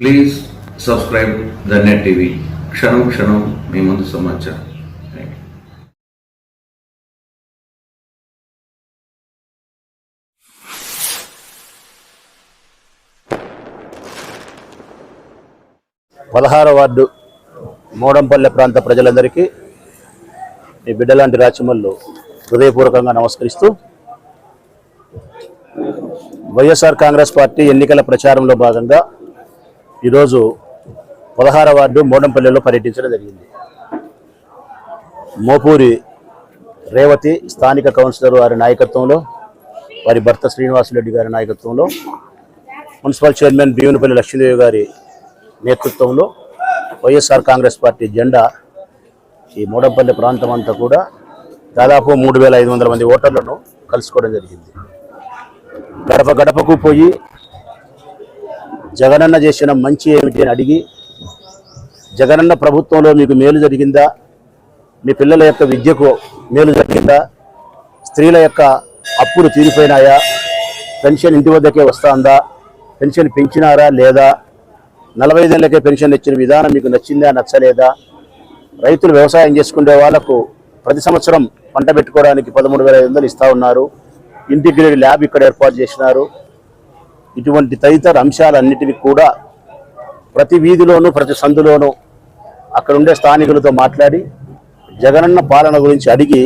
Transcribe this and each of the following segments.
Please subscribe the net TV క్షణం క్షణం మీ ముందు సమాచారం. పదహార వార్డు మోడంపల్లె ప్రాంత ప్రజలందరికీ ఈ బిడ్డలాంటి రాచమల్లు హృదయపూర్వకంగా నమస్కరిస్తూ వైఎస్ఆర్ కాంగ్రెస్ పార్టీ ఎన్నికల ప్రచారంలో భాగంగా ఈరోజు పదహార వార్డు మోడంపల్లెలో పర్యటించడం జరిగింది. మోపూరి రేవతి స్థానిక కౌన్సిలర్ వారి నాయకత్వంలో వారి భర్త శ్రీనివాసరెడ్డి గారి నాయకత్వంలో మున్సిపల్ చైర్మన్ భీమునిపల్లి లక్ష్మీదేవి గారి నేతృత్వంలో వైఎస్ఆర్ కాంగ్రెస్ పార్టీ జెండా ఈ మూడంపల్లి ప్రాంతం అంతా కూడా దాదాపు మూడు వేల ఐదు వందల మంది ఓటర్లను కలుసుకోవడం జరిగింది. గడప గడపకు పోయి జగనన్న చేసిన మంచి ఏమిటి అని అడిగి జగనన్న ప్రభుత్వంలో మీకు మేలు జరిగిందా? మీ పిల్లల యొక్క విద్యకు మేలు జరిగిందా? స్త్రీల యొక్క అప్పులు తీరిపోయినాయా? పెన్షన్ ఇంటి వద్దకే వస్తుందా? పెన్షన్ పెంచినారా లేదా? నలభై ఐదేళ్ళకే పెన్షన్ ఇచ్చిన విధానం మీకు నచ్చిందా నచ్చలేదా? రైతులు వ్యవసాయం చేసుకునే వాళ్ళకు ప్రతి సంవత్సరం పంట పెట్టుకోవడానికి పదమూడు వేల ఐదు వందలు ఇస్తా ఉన్నారు. ఇంటిగ్రేటెడ్ ల్యాబ్ ఇక్కడ ఏర్పాటు చేసినారు. ఇటువంటి తదితర అంశాలన్నిటివి కూడా ప్రతి వీధిలోనూ ప్రతి సందులోనూ అక్కడ ఉండే స్థానికులతో మాట్లాడి జగనన్న పాలన గురించి అడిగి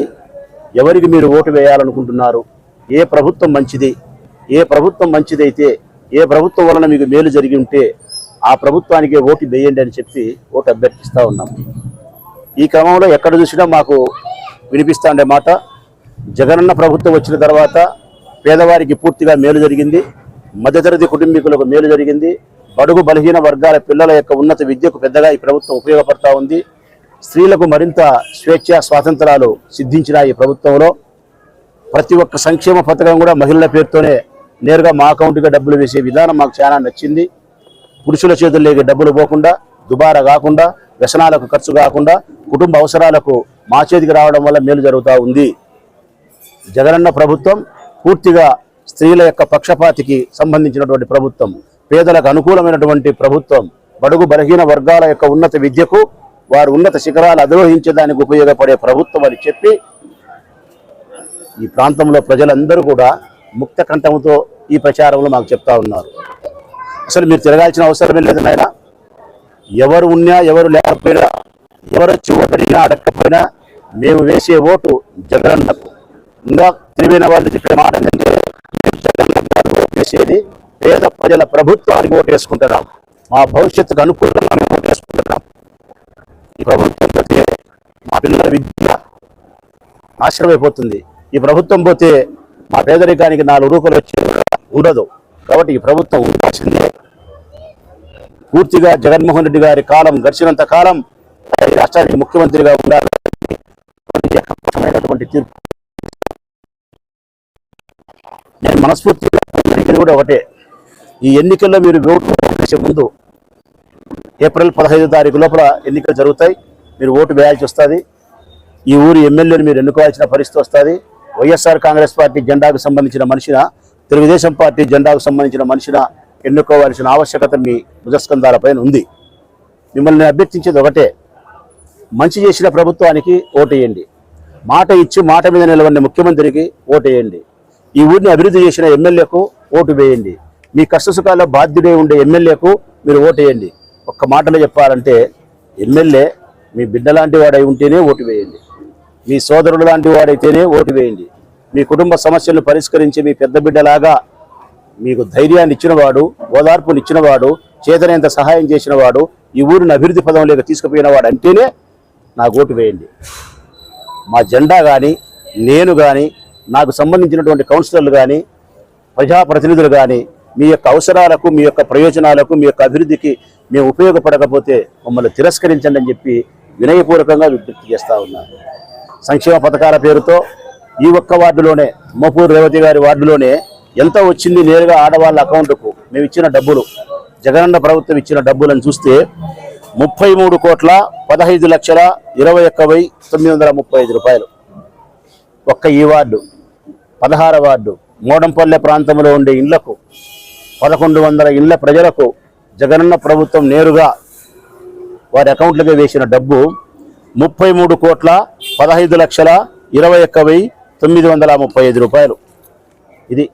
ఎవరికి మీరు ఓటు వేయాలనుకుంటున్నారు? ఏ ప్రభుత్వం మంచిది? ఏ ప్రభుత్వం మంచిదైతే ఏ ప్రభుత్వం వలన మీకు మేలు జరిగి ఉంటే ఆ ప్రభుత్వానికి ఓటు వేయండి అని చెప్పి ఓటు అభ్యర్థిస్తూ ఉన్నాం. ఈ క్రమంలో ఎక్కడ చూసినా మాకు వినిపిస్తా ఉండే మాట జగనన్న ప్రభుత్వం వచ్చిన తర్వాత పేదవారికి పూర్తిగా మేలు జరిగింది. మధ్యతరగతి కుటుంబీకులకు మేలు జరిగింది. బడుగు బలహీన వర్గాల పిల్లల యొక్క ఉన్నత విద్యకు పెద్దగా ఈ ప్రభుత్వం ఉపయోగపడతా ఉంది. స్త్రీలకు మరింత స్వేచ్ఛ స్వాతంత్రాలు సిద్ధించిన ఈ ప్రభుత్వంలో ప్రతి ఒక్క సంక్షేమ పథకం కూడా మహిళల పేరుతోనే నేరుగా మా అకౌంట్గా డబ్బులు వేసే విధానం మాకు చాలా నచ్చింది. పురుషుల చేతుల్లోకి డబ్బులు పోకుండా దుబారా కాకుండా వ్యసనాలకు ఖర్చు కాకుండా కుటుంబ అవసరాలకు మా చేతికి రావడం వల్ల మేలు జరుగుతూ ఉంది. జగనన్న ప్రభుత్వం పూర్తిగా స్త్రీల యొక్క పక్షపాతికి సంబంధించినటువంటి ప్రభుత్వం పేదలకు అనుకూలమైనటువంటి ప్రభుత్వం బడుగు బలహీన వర్గాల యొక్క ఉన్నత విద్యకు వారు ఉన్నత శిఖరాలు అధిరోహించడానికి ఉపయోగపడే ప్రభుత్వం అని చెప్పి ఈ ప్రాంతంలో ప్రజలందరూ కూడా ముక్త కంఠంతో ఈ ప్రచారంలో మాకు చెప్తా ఉన్నారు. అసలు మీరు తిరగాల్సిన అవసరమే లేదు నాయన. ఎవరు ఉన్నా ఎవరు లేకపోయినా ఎవరు వచ్చి ఓటు అడగకపోయినా మేము వేసే ఓటు జగనన్నకు. ఇంకా తెలివైన వాళ్ళు చెప్పిన మాట ఏంటంటే చేసేది పేద ప్రజల ప్రభుత్వానికి ఓటు వేసుకుంటున్నాం. మా భవిష్యత్తుకు అనుకూలంగా మేము ఓటు వేసుకుంటున్నాం. ఈ ప్రభుత్వం పోతే మా పిల్లల విద్య నాశనమైపోతుంది. ఈ ప్రభుత్వం పోతే మా పేదరికానికి నాలుగు రూపాయలు వచ్చే ఉండదు. కాబట్టి ఈ ప్రభుత్వం ఉండాల్సిందే. పూర్తిగా జగన్మోహన్ రెడ్డి గారి కాలం గడిచినంత కాలం ఈ రాష్ట్రానికి ముఖ్యమంత్రిగా ఉండాలి తీర్పు. నేను మనస్ఫూర్తిగా ఎన్నికలు కూడా ఒకటే. ఈ ఎన్నికల్లో మీరు ఓటు వేసే ముందు ఏప్రిల్ పదహైదు తారీఖు లోపల ఎన్నికలు జరుగుతాయి. మీరు ఓటు వేయాల్సి వస్తుంది. ఈ ఊరి ఎమ్మెల్యేని మీరు ఎన్నుకోవాల్సిన పరిస్థితి వస్తుంది. వైఎస్ఆర్ కాంగ్రెస్ పార్టీ జెండాకు సంబంధించిన మనిషిన తెలుగుదేశం పార్టీ జెండాకు సంబంధించిన మనిషిన ఎన్నుకోవాల్సిన ఆవశ్యకత మీ భుజస్కంధాలపైన ఉంది. మిమ్మల్ని అభ్యర్థించేది ఒకటే. మంచి చేసిన ప్రభుత్వానికి ఓటేయండి మాట ఇచ్చి మాట మీద నిలబడిన ముఖ్యమంత్రికి ఓటేయండి ఈ ఊరిని అభివృద్ధి చేసిన ఎమ్మెల్యేకు ఓటు వేయండి. మీ కష్టసుఖాల్లో బాధ్యుడే ఉండే ఎమ్మెల్యేకు మీరు ఓటు వేయండి. ఒక్క మాటలో చెప్పాలంటే ఎమ్మెల్యే మీ బిడ్డ లాంటి వాడై ఉంటేనే ఓటు వేయండి. మీ సోదరుడు లాంటి వాడైతేనే ఓటు వేయండి. మీ కుటుంబ సమస్యలను పరిష్కరించి మీ పెద్ద బిడ్డలాగా మీకు ధైర్యాన్ని ఇచ్చినవాడు ఓదార్పునిచ్చినవాడు చేతనేంత సహాయం చేసినవాడు ఈ ఊరిని అభివృద్ధి పదంలోకి తీసుకుపోయిన వాడు అంటేనే నాకు ఓటు వేయండి. మా జెండా కానీ నేను కానీ నాకు సంబంధించినటువంటి కౌన్సిలర్లు కానీ ప్రజాప్రతినిధులు కానీ మీ యొక్క అవసరాలకు మీ యొక్క ప్రయోజనాలకు మీ యొక్క అభివృద్ధికి మేము ఉపయోగపడకపోతే మమ్మల్ని తిరస్కరించండి అని చెప్పి వినయపూర్వకంగా విజ్ఞప్తి చేస్తా ఉన్నాను సంక్షేమ పథకాల పేరుతో ఈ ఒక్క వార్డులోనే మోపూర్ రేవతి గారి వార్డులోనే ఎంత వచ్చింది నేరుగా ఆడవాళ్ళ అకౌంట్కు మేము ఇచ్చిన డబ్బులు జగనన్న ప్రభుత్వం ఇచ్చిన డబ్బులను చూస్తే ముప్పై మూడు కోట్ల పదహైదు లక్షల ఇరవై ఒక్క వెయ్యి తొమ్మిది వందల ముప్పై ఐదు రూపాయలు. ఒక్క ఈ వార్డు పదహార వార్డు మోడంపల్లె ప్రాంతంలో ఉండే ఇళ్ళకు పదకొండు వందల ఇళ్ళ ప్రజలకు జగనన్న ప్రభుత్వం నేరుగా వారి అకౌంట్లకు వేసిన డబ్బు ముప్పై మూడు కోట్ల పదహైదు లక్షల ఇరవై ఒక్క వెయ్యి తొమ్మిది వందల ముప్పై ఐదు రూపాయలు. ఇది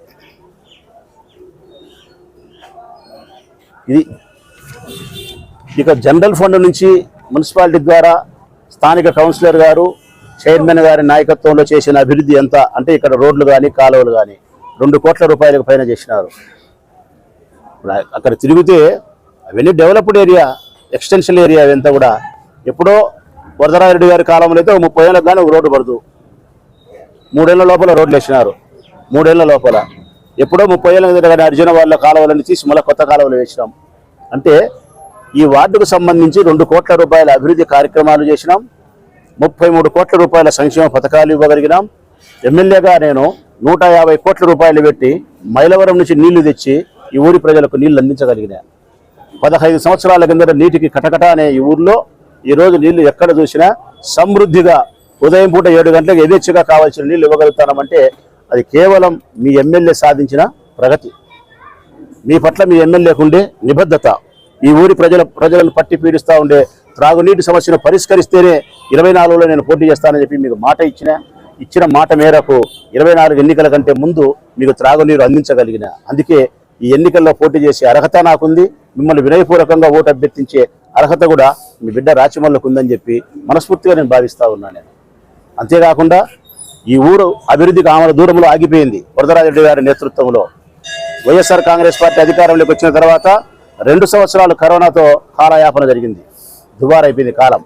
ఇది ఇక జనరల్ ఫండ్ నుంచి మున్సిపాలిటీ ద్వారా స్థానిక కౌన్సిలర్ గారు చైర్మన్ గారి నాయకత్వంలో చేసిన అభివృద్ధి ఎంత అంటే ఇక్కడ రోడ్లు కానీ కాలువలు కానీ రెండు కోట్ల రూపాయలకు పైన చేసినారు. అక్కడ తిరిగితే అవన్నీ డెవలప్డ్ ఏరియా ఎక్స్టెన్షన్ ఏరియా అవంతా కూడా. ఎప్పుడో వరదరారెడ్డి గారి కాలంలో అయితే ముప్పై ఏళ్ళకి కానీ ఒక రోడ్డు పడదు. మూడేళ్ళ లోపల రోడ్లు వేసినారు. మూడేళ్ళ లోపల. ఎప్పుడో ముప్పై ఏళ్ళ కానీ అర్జున వాళ్ళ కాలువలన్నీ తీసి మళ్ళీ కొత్త కాలువలు వేసినాం. అంటే ఈ వార్డుకు సంబంధించి రెండు కోట్ల రూపాయల అభివృద్ధి కార్యక్రమాలు చేసినాం. ముప్పై మూడు కోట్ల రూపాయల సంక్షేమ పథకాలు ఇవ్వగలిగినాం. ఎమ్మెల్యేగా నేను నూట యాభై కోట్ల రూపాయలు పెట్టి మైలవరం నుంచి నీళ్ళు తెచ్చి ఈ ఊరి ప్రజలకు నీళ్ళు అందించగలిగినా పదహైదు సంవత్సరాల కిందట నీటికి కటకట అనే ఈ ఊర్లో ఈరోజు నీళ్ళు ఎక్కడ చూసినా సమృద్ధిగా ఉదయం పూట ఏడు గంటలకు యథేచ్ఛగా కావాల్సిన నీళ్ళు ఇవ్వగలుగుతామంటే అది కేవలం మీ ఎమ్మెల్యే సాధించిన ప్రగతి. మీ పట్ల మీ ఎమ్మెల్యేకు ఉండే నిబద్ధత ఈ ఊరి ప్రజల ప్రజలను పట్టి పీడిస్తూ ఉండే త్రాగునీటి సమస్యను పరిష్కరిస్తేనే ఇరవై నాలుగులో నేను పోటీ చేస్తానని చెప్పి మీకు మాట ఇచ్చిన ఇచ్చిన మాట మేరకు ఇరవై నాలుగు ఎన్నికల కంటే ముందు మీకు త్రాగునీరు అందించగలిగిన. అందుకే ఈ ఎన్నికల్లో పోటీ చేసే అర్హత నాకుంది. మిమ్మల్ని వినయపూర్వకంగా ఓటు అభ్యర్థించే అర్హత కూడా మీ బిడ్డ రాచమల్లకు ఉందని చెప్పి మనస్ఫూర్తిగా నేను భావిస్తా ఉన్నాను నేను. అంతేకాకుండా ఈ ఊరు అభివృద్ధికి ఆమల దూరంలో ఆగిపోయింది. వరదరాజరెడ్డి గారి నేతృత్వంలో వైఎస్ఆర్ కాంగ్రెస్ పార్టీ అధికారంలోకి వచ్చిన తర్వాత రెండు సంవత్సరాలు కరోనాతో కాలయాపన జరిగింది. దుబారైపోయింది కాలం.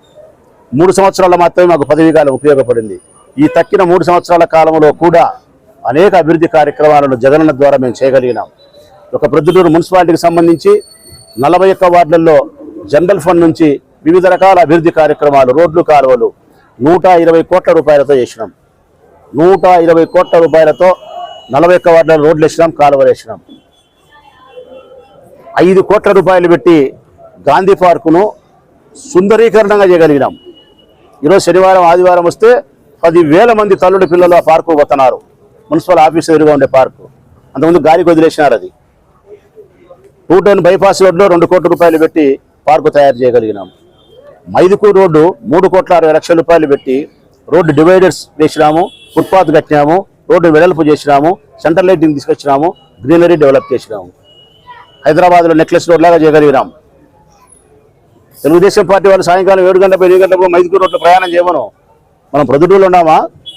మూడు సంవత్సరాల మాత్రమే మాకు పదవీ కాలం ఉపయోగపడింది. ఈ తక్కిన మూడు సంవత్సరాల కాలంలో కూడా అనేక అభివృద్ధి కార్యక్రమాలను జగనన్న ద్వారా మేము చేయగలిగినాం. ఒక ప్రొద్దుటూరు మున్సిపాలిటీకి సంబంధించి నలభై ఒక్క వార్డులలో జనరల్ ఫండ్ నుంచి వివిధ రకాల అభివృద్ధి కార్యక్రమాలు రోడ్లు కాలువలు నూట ఇరవై కోట్ల రూపాయలతో చేసినాం. నూట ఇరవై కోట్ల రూపాయలతో నలభై ఒక్క వార్డుల రోడ్లు వేసినాం కాలువలు వేసినాం. ఐదు కోట్ల రూపాయలు పెట్టి గాంధీ పార్కును సుందరీకరణంగా చేయగలిగినాం. ఈరోజు శనివారం ఆదివారం వస్తే పదివేల మంది తల్లుడి పిల్లలు ఆ పార్కు పోతున్నారు. మున్సిపల్ ఆఫీస్ ఎదురుగా ఉండే పార్కు. అంతకుముందు గాలికి వదిలేసినారు అది. టూటౌన్ బైపాస్ రోడ్లో రెండు కోట్ల రూపాయలు పెట్టి పార్కు తయారు చేయగలిగినాం. మైదుకూరు రోడ్డు మూడు కోట్ల అరవై లక్షల రూపాయలు పెట్టి రోడ్డు డివైడర్స్ వేసినాము ఫుట్పాత్ కట్టినాము రోడ్డు వెడల్పు చేసినాము సెంటర్ లైటింగ్ తీసుకొచ్చినాము గ్రీనరీ డెవలప్ చేసినాము. హైదరాబాద్లో నెక్లెస్ రోడ్ లాగా చేయగలిగినాం. తెలుగుదేశం పార్టీ వాళ్ళు సాయంకాలం ఏడు గంటల ఎనిమిది గంటలకు మైదుకూరు రోడ్లో ప్రయాణం చేయమను. మనం ప్రొద్దుటూరులో ఉన్నామా?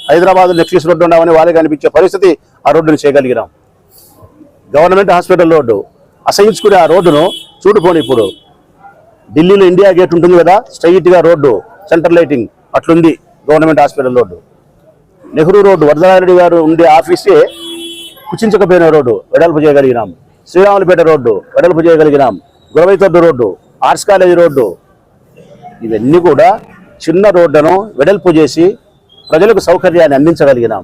హైదరాబాద్ నెక్లెస్ రోడ్డు ఉన్నామని వాళ్ళకి అనిపించే పరిస్థితి ఆ రోడ్డును చేయగలిగినాం. Government hospital road. అసహించుకునే ఆ రోడ్డును చూడుకోండి ఇప్పుడు. ఢిల్లీలో ఇండియా గేట్ ఉంటుంది కదా స్ట్రైట్గా రోడ్డు సెంటర్ లైటింగ్ అట్లుంది government hospital road. Nehru road Varadanareddy గారు ఉండే ఆఫీసే కుచించకపోయిన రోడ్డు వెడల్పు చేయగలిగినాం. శ్రీరాములపేట రోడ్డు వెడల్పు చేయగలిగినాం. గురవైతొడ్డు రోడ్డు. Arts college road. ఇవన్నీ కూడా చిన్న రోడ్డును వెడల్పు చేసి ప్రజలకు సౌకర్యాన్ని అందించగలిగినాం.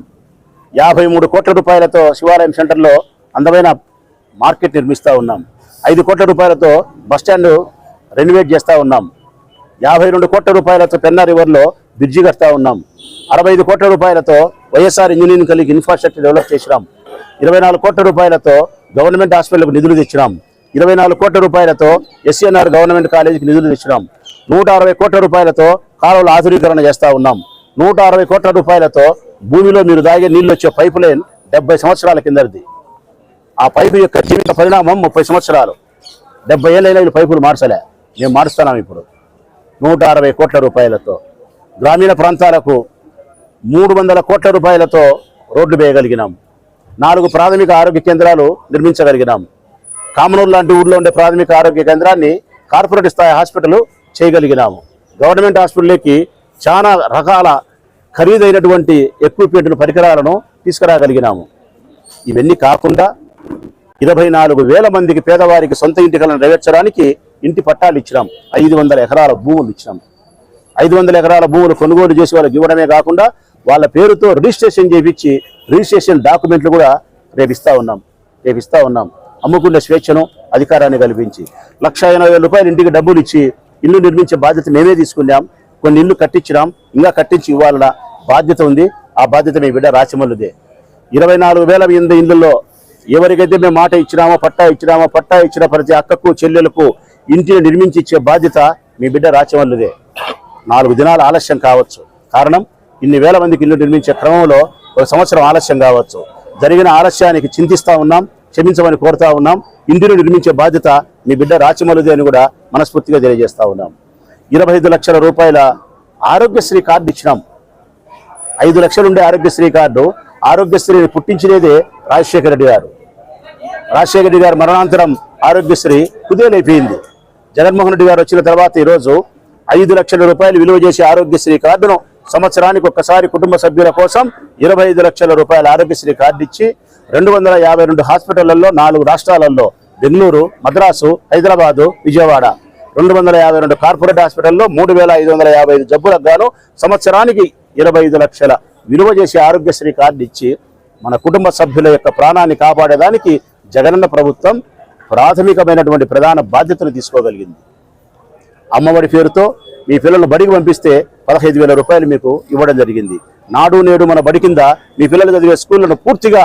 యాభై మూడు కోట్ల రూపాయలతో శివాలయం సెంటర్లో అందమైన మార్కెట్ నిర్మిస్తూ ఉన్నాం. ఐదు కోట్ల రూపాయలతో బస్టాండ్ రెనోవేట్ చేస్తూ ఉన్నాం. యాభై రెండు కోట్ల రూపాయలతో పెన్నా రివర్లో బ్రిడ్జి కడతా ఉన్నాం. అరవై ఐదు కోట్ల రూపాయలతో వైఎస్ఆర్ ఇంజనీరింగ్ కలిగి ఇన్ఫ్రాస్ట్రక్చర్ డెవలప్ చేసినాం. ఇరవై నాలుగు కోట్ల రూపాయలతో గవర్నమెంట్ హాస్పిటల్కు నిధులు తెచ్చినాం. ఇరవై నాలుగు కోట్ల రూపాయలతో ఎస్ఎన్ఆర్ గవర్నమెంట్ కాలేజీకి నిధులు ఇచ్చినాం నూట అరవై కోట్ల రూపాయలతో కాలువల ఆధునీకరణ చేస్తూ ఉన్నాం. నూట అరవై కోట్ల రూపాయలతో భూమిలో మీరు దాగే నీళ్ళు వచ్చే పైపు లైన్ డెబ్బై సంవత్సరాల కిందది ఆ పైపు యొక్క జీవిత పరిణామం ముప్పై సంవత్సరాలు. డెబ్బై ఏళ్ళైనా ఈ పైపులు మార్చలే. మేము మారుస్తున్నాం ఇప్పుడు. నూట అరవై కోట్ల రూపాయలతో గ్రామీణ ప్రాంతాలకు మూడు వందల కోట్ల రూపాయలతో రోడ్లు వేయగలిగినాం. నాలుగు ప్రాథమిక ఆరోగ్య కేంద్రాలు నిర్మించగలిగినాం. కామనూరు లాంటి ఊర్లో ఉండే ప్రాథమిక ఆరోగ్య కేంద్రాన్ని కార్పొరేట్ స్థాయి హాస్పిటల్ చేయగలిగినాము. గవర్నమెంట్ హాస్పిటల్కి చాలా రకాల ఖరీదైనటువంటి ఎక్విప్మెంట్ పరికరాలను తీసుకురాగలిగినాము. ఇవన్నీ కాకుండా ఇరవై నాలుగు వేల మందికి పేదవారికి సొంత ఇంటికలను నెరవేర్చడానికి ఇంటి పట్టాలు ఇచ్చినాం. ఐదు వందల ఎకరాల భూములు ఇచ్చినాం. ఐదు వందల ఎకరాల భూములు కొనుగోలు చేసి వాళ్ళకి ఇవ్వడమే కాకుండా వాళ్ళ పేరుతో రిజిస్ట్రేషన్ చేయించి రిజిస్ట్రేషన్ డాక్యుమెంట్లు కూడా రేపు ఇస్తా ఉన్నాం. రేపు ఇస్తా ఉన్నాం. అమ్ముకునే స్వేచ్ఛను అధికారాన్ని కల్పించి. లక్ష ఎనభై వేల రూపాయలు ఇంటికి డబ్బులు ఇచ్చి ఇల్లు నిర్మించే బాధ్యత మేమే తీసుకున్నాం. కొన్ని ఇల్లు కట్టించినాం. ఇంకా కట్టించి ఇవ్వాలన్న బాధ్యత ఉంది. ఆ బాధ్యత మీ బిడ్డ రాచమల్లుదే. ఇరవై నాలుగు వేల ఎనిమిది ఇళ్ళలో ఎవరికైతే మేము మాట ఇచ్చినామో పట్టా ఇచ్చినామో పట్టా ఇచ్చిన ప్రతి అక్కకు చెల్లెలకు ఇంటిని నిర్మించి ఇచ్చే బాధ్యత మీ బిడ్డ రాచమల్లుదే. నాలుగు దినాలు ఆలస్యం కావచ్చు. కారణం ఇన్ని వేల మందికి ఇల్లు నిర్మించే క్రమంలో ఒక సంవత్సరం ఆలస్యం కావచ్చు. జరిగిన ఆలస్యానికి చింతిస్తా ఉన్నాం. క్షమించమని కోరుతా ఉన్నాం. ఇంటిని నిర్మించే బాధ్యత మీ బిడ్డ రాచమల్లుదే అని కూడా మనస్ఫూర్తిగా తెలియజేస్తా ఉన్నాం. ఇరవై ఐదు లక్షల రూపాయల ఆరోగ్యశ్రీ కార్డు ఇచ్చినాం. ఐదు లక్షలు ఉండే ఆరోగ్యశ్రీ కార్డు ఆరోగ్యశ్రీని పుట్టించినదే రాజశేఖర రెడ్డి గారు. రాజశేఖర రెడ్డి గారు మరణాంతరం ఆరోగ్యశ్రీ కుదేలైపోయింది. జగన్మోహన్ రెడ్డి గారు వచ్చిన తర్వాత ఈరోజు ఐదు లక్షల రూపాయలు విలువ చేసే ఆరోగ్యశ్రీ కార్డును సంవత్సరానికి ఒక్కసారి కుటుంబ సభ్యుల కోసం ఇరవై ఐదు లక్షల రూపాయల ఆరోగ్యశ్రీ కార్డు ఇచ్చి రెండు వందల యాభై రెండు హాస్పిటళ్ళలో నాలుగు రాష్ట్రాలలో బెంగళూరు మద్రాసు హైదరాబాదు విజయవాడ. రెండు వందల యాభై రెండు కార్పొరేట్ హాస్పిటల్లో మూడు వేల ఐదు వందల యాభై ఐదు జబ్బులకు గాను సంవత్సరానికి ఇరవై ఐదు లక్షల విలువ చేసే ఆరోగ్యశ్రీ కార్డు ఇచ్చి మన కుటుంబ సభ్యుల యొక్క ప్రాణాన్ని కాపాడేదానికి జగనన్న ప్రభుత్వం ప్రాథమికమైనటువంటి ప్రధాన బాధ్యతను తీసుకోగలిగింది. అమ్మఒడి పేరుతో మీ పిల్లలను బడికి పంపిస్తే పదహైదు వేల రూపాయలు మీకు ఇవ్వడం జరిగింది. నాడు నేడు మన బడి కింద మీ పిల్లలు చదివే స్కూళ్ళను పూర్తిగా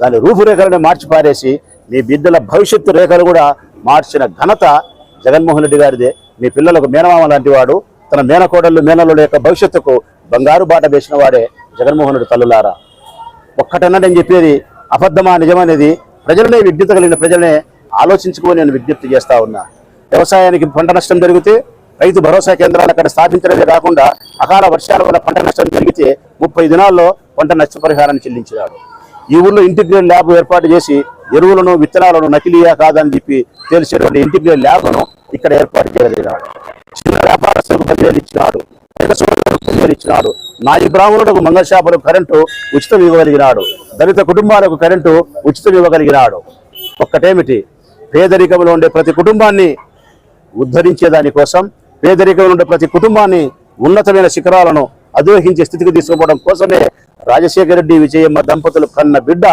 దాని రూపురేఖలను మార్చి పారేసి మీ బిడ్డల భవిష్యత్తు రేఖలు కూడా మార్చిన ఘనత జగన్మోహన్ రెడ్డి గారిదే. మీ పిల్లలకు మేనమామ లాంటి వాడు తన మేనకోడళ్ళు మేనల్లుల యొక్క భవిష్యత్తుకు బంగారు బాట వేసిన వాడే జగన్మోహన్ రెడ్డి తల్లులారా. ఒక్కటన్నదని చెప్పేది అబద్ధమా నిజమనేది ప్రజలనే విజ్ఞత కలిగిన ప్రజలనే ఆలోచించుకొని నేను విజ్ఞప్తి చేస్తా ఉన్నా. వ్యవసాయానికి పంట నష్టం జరిగితే రైతు భరోసా కేంద్రాలు అక్కడ స్థాపించడమే కాకుండా అకాల వర్షాల వల్ల పంట నష్టం జరిగితే ముప్పై దినాల్లో పంట నష్టపరిహారాన్ని చెల్లించినాడు. ఈ ఊర్లో ఇంటిగ్రేట్ ల్యాబ్ ఏర్పాటు చేసి ఎరువులను విత్తనాలను నకిలీయా కాదని చెప్పి తెలిసేటువంటి ఇంటిగ్రేట్ ల్యాబ్ను ఇక్కడ ఏర్పాటు చేయగలిగినాడు చిన్న వ్యాపారస్తులకు బదిలీలు ఇచ్చినాడు. ఇచ్చినాడు. నాయి బ్రాహ్మణులకు మంగళ షాపులకు కరెంటు ఉచితం ఇవ్వగలిగినాడు. దళిత కుటుంబాలకు కరెంటు ఉచితం ఇవ్వగలిగినాడు. ఒక్కటేమిటి? పేదరికంలో ఉండే ప్రతి కుటుంబాన్ని ఉద్ధరించేదానికోసం పేదరికంలో ఉండే ప్రతి కుటుంబాన్ని ఉన్నతమైన శిఖరాలను అధిరోహించే స్థితికి తీసుకుపోవడం కోసమే రాజశేఖర రెడ్డి విజయమ్మ దంపతులు కన్న బిడ్డ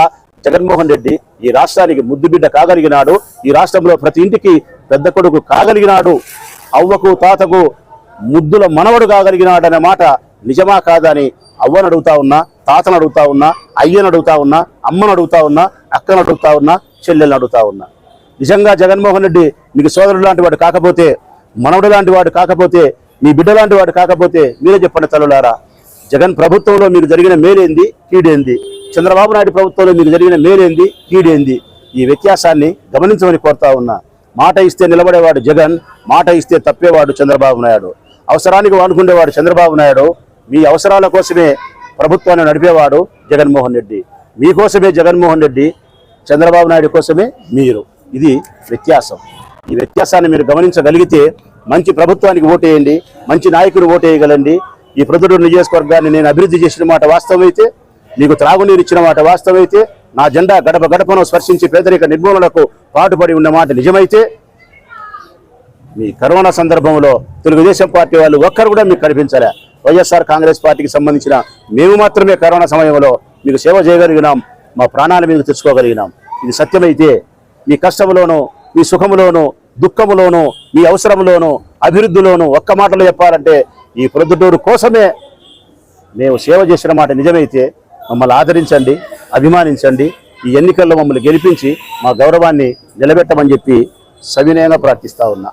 జగన్మోహన్ రెడ్డి ఈ రాష్ట్రానికి ముద్దు బిడ్డ కాగలిగినాడు. ఈ రాష్ట్రంలో ప్రతి ఇంటికి పెద్ద కొడుకు కాగలిగినాడు. అవ్వకు తాతకు ముద్దుల మనవడు కాగలిగినాడనే మాట నిజమా కాదా అని అవ్వను అడుగుతా ఉన్నా తాతను అడుగుతా ఉన్నా అయ్యను అడుగుతా ఉన్నా అమ్మను అడుగుతా ఉన్నా అక్కను అడుగుతా ఉన్నా చెల్లెల్ని అడుగుతా ఉన్నా. నిజంగా జగన్మోహన్ రెడ్డి మీకు సోదరుడు లాంటి వాడు కాకపోతే మనవడు లాంటి వాడు కాకపోతే మీ బిడ్డ లాంటి వాడు కాకపోతే మీరే చెప్పండి తల్లులారా. జగన్ ప్రభుత్వంలో మీకు జరిగిన మేలేంది? కీడేంది? చంద్రబాబు నాయుడు ప్రభుత్వంలో మీకు జరిగిన మేలేంది? కీడేంది? ఈ వ్యత్యాసాన్ని గమనించమని కోరుతా ఉన్నా. మాట ఇస్తే నిలబడేవాడు జగన్ మాట ఇస్తే తప్పేవాడు చంద్రబాబు నాయుడు. అవసరానికి వాడుకునేవాడు చంద్రబాబు నాయుడు. మీ అవసరాల కోసమే ప్రభుత్వాన్ని నడిపేవాడు జగన్మోహన్ రెడ్డి. మీకోసమే జగన్మోహన్ రెడ్డి చంద్రబాబు నాయుడు కోసమే మీరు. ఇది వ్యత్యాసం. ఈ వ్యత్యాసాన్ని మీరు గమనించగలిగితే మంచి ప్రభుత్వానికి ఓటేయండి మంచి నాయకుడు ఓటేయగలండి. ఈ ప్రజలు నియోజకవర్గాన్ని నేను అభివృద్ధి చేసిన మాట వాస్తవమైతే మీకు త్రాగునీరు ఇచ్చిన మాట వాస్తవమైతే నా జెండా గడప గడపను స్పర్శించి పేదరిక నిర్మూలనకు పాటుపడి ఉన్న మాట నిజమైతే మీ కరోనా సందర్భంలో తెలుగుదేశం పార్టీ వాళ్ళు ఒక్కరు కూడా మీకు కనిపించలే. వైఎస్ఆర్ కాంగ్రెస్ పార్టీకి సంబంధించిన మేము మాత్రమే కరోనా సమయంలో మీకు సేవ చేయగలిగినాం మా ప్రాణాల మీద తెచ్చుకోగలిగినాం. ఇది సత్యమైతే మీ కష్టంలోనూ మీ సుఖంలోనూ దుఃఖములోను మీ అవసరంలోను అభివృద్ధిలోను ఒక్క మాటలో చెప్పాలంటే ఈ ప్రొద్దుటూరు కోసమే మేము సేవ చేసిన మాట నిజమైతే మమ్మల్ని ఆదరించండి అభిమానించండి ఈ ఎన్నికల్లో మమ్మల్ని గెలిపించి మా గౌరవాన్ని నిలబెట్టమని చెప్పి సవినయంగా ప్రార్థిస్తా ఉన్నా.